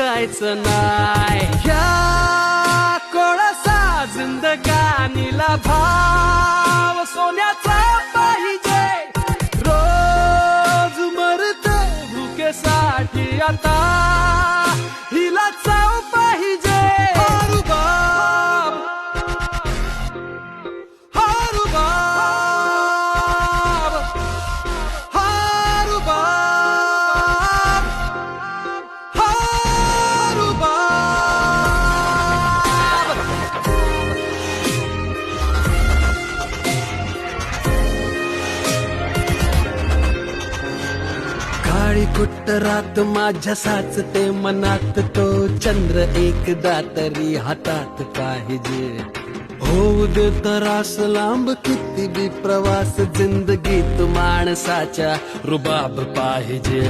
ऐकायचं नाय ह्या कोळसा जिंदगानीला भाव सोन्याचा पाहिजे. रोज मरत भुकेसाठी आता. काळी कुट्ट रात माझ्या साचते मनात तो चंद्र एकदा तरी हातात पाहिजे. होऊ दे तरास लांब किती बी प्रवास जिंदगीत माणसाच्या रुबाब पाहिजे.